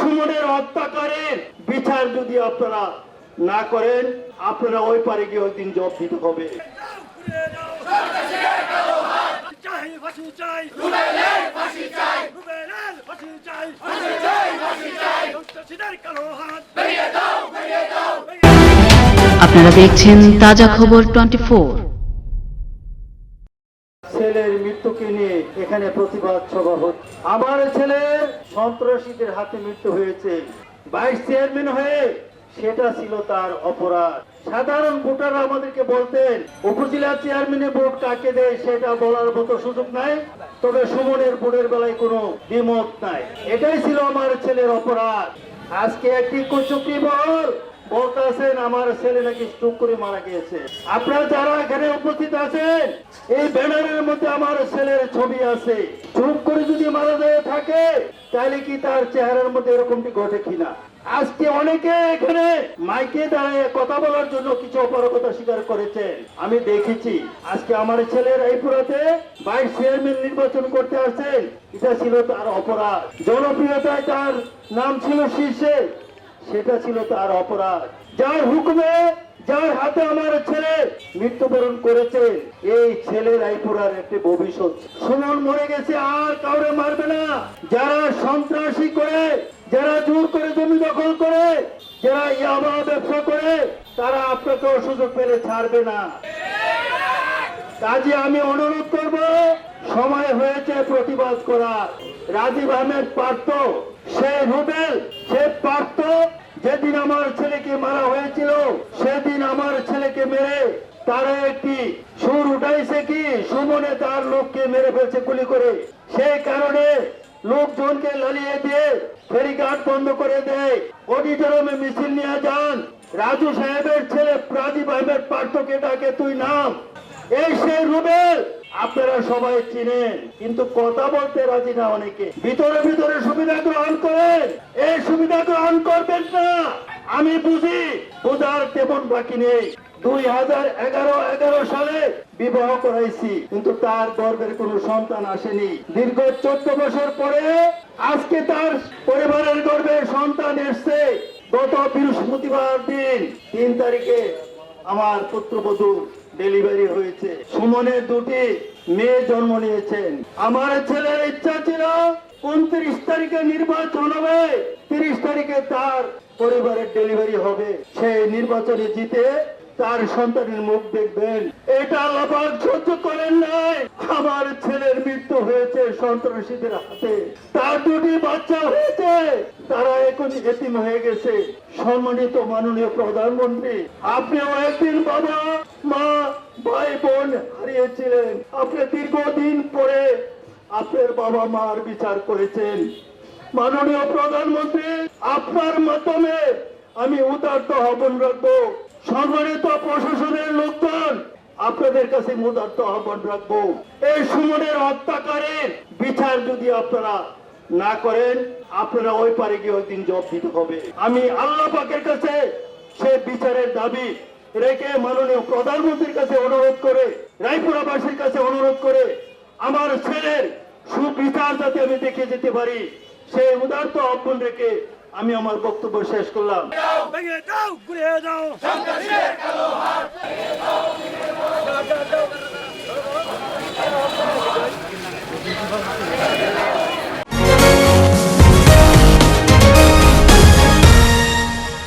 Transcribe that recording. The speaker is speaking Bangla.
সুমনের হত্যাকারীর বিচার যদি আপনারা না করেন, আপনারা ওই পারে গিয়ে ওই দিন জব দিতে হবে। চাই ফাঁসি চাই রুবেলের ফাঁসি ছেলের মৃত্যুকে নিয়ে এখানে প্রতিবাদ সভা হচ্ছে। আমার ছেলের সন্ত্রাসীদের হাতে মৃত্যু হয়েছে। ভাইস চেয়ারম্যান হয়ে সেটা ছিল তার অপরাধ। সাধারণ ভোটাররা আমাদেরকে বলতেন, উপজেলা চেয়ারম্যানের ভোট কাকে দেয় সেটা বলার মতো সুযোগ নাই। তবে সুমনের ভোটের বেলায় কোনো দ্বিমত নাই। এটাই ছিল আমার ছেলের অপরাধ। আজকে একটি কুচুকি বল মাইকে দাঁড়িয়ে কথা বলার জন্য কিছু স্বীকার করেছেন। আমি দেখেছি, আজকে আমার ছেলের এই পুরাতে ভাইস চেয়ারম্যান নির্বাচন করতে আসছেন। এটা ছিল তার অপরাধ। জনপ্রিয়তায় তার নাম ছিল শীর্ষে। সেটা ছিল তার অপরাধ। যার হুকুমে, যার হাতে আমার ছেলে মৃত্যুবরণ করেছে, এই ছেলে রায়পুরার একটি ভবিষ্যৎ। সুমন মরে গেছে, আর কাউরে মারবে না। যারা সন্ত্রাসী করে, যারা জোর করে জমি দখল করে, যারা ইয়াবা ব্যবসা করে, তারা আপনাকেও সুযোগ পেলে ছাড়বে না। কাজে আমি অনুরোধ করব, সময় হয়েছে প্রতিবাদ করার। রাজীব আহমেদ পারত সে রুবেল সে পারত যেদিন আমার ছেলেকে মারা হয়েছিল সেদিন আমার ছেলেকে মেরে তারা একটি সুর উঠাইছে কি? সুমনে তার লোককে মেরে ফেলছে গুলি করে। সেই কারণে লোকজনকে লালিয়ে দিয়ে বন্ধ করে দেয়। অডিটোরিয়ামে মিছিল নিয়ে যান। রাজু সাহেবের ছেলে রাজীব আহমেদ পার্থকে ডাকে, তুই নাম। এই সেই রুবেল। আপনারা সবাই চিনেন, কিন্তু কথা বলতে রাজি না অনেকে। ভিতরে ভিতরে সুবিধা গ্রহণ করেন। এই সুবিধা গ্রহণ করবেন না। আমি বুঝি, বোঝার তেমন বাকি নেই। বৃহস্পতিবার দিন, তিন তারিখে আমার পুত্রবধূ ডেলিভারি হয়েছে। সুমনের দুটি মেয়ে জন্ম নিয়েছেন। আমার ছেলের ইচ্ছা ছিল উনত্রিশ তারিখে নির্বাচন হবে, তিরিশ তারিখে তার পরিবারের ডেলিভারি হবে। সেই নির্বাচনে জিতে তার সন্তানের মুখ দেখবেন। এটা আল্লাপাক সহ্য করেন নাই। আমার ছেলের মৃত্যু হয়েছে সন্ত্রাসীদের হাতে। তার দুটি বাচ্চা হয়েছে। তারা এখন এতিম হয়ে গেছে। সম্মানিত মাননীয় প্রধানমন্ত্রী, আপনিও একদিন বাবা, মা, ভাই, বোন হারিয়েছিলেন। আপনি দীর্ঘদিন পরে আপনার বাবা মার বিচার করেছেন। মাননীয় প্রধানমন্ত্রী, আপনার মাধ্যমে আমি উদার্ত হবন রাখব। সম্মানিত প্রশাসনের লোকজন, আপনাদের কাছে মুদার্ত আহ্বান রাখব। এই সুমনের হত্যাকারীর বিচার যদি আপনারা না করেন, আপনারা ওই পারে গিয়ে ওই দিন জব দিতে হবে। আমি আল্লাহ পাকের কাছে সে বিচারের দাবি রেখে মাননীয় প্রধানমন্ত্রীর কাছে অনুরোধ করে, রায়পুরাবাসীর কাছে অনুরোধ করে, আমার ছেলের সুবিচার যাতে আমি দেখে যেতে পারি, সেই উদার্ত আহ্বান রেখে আমি আমার বক্তব্য শেষ করলাম। ভেঙে দাও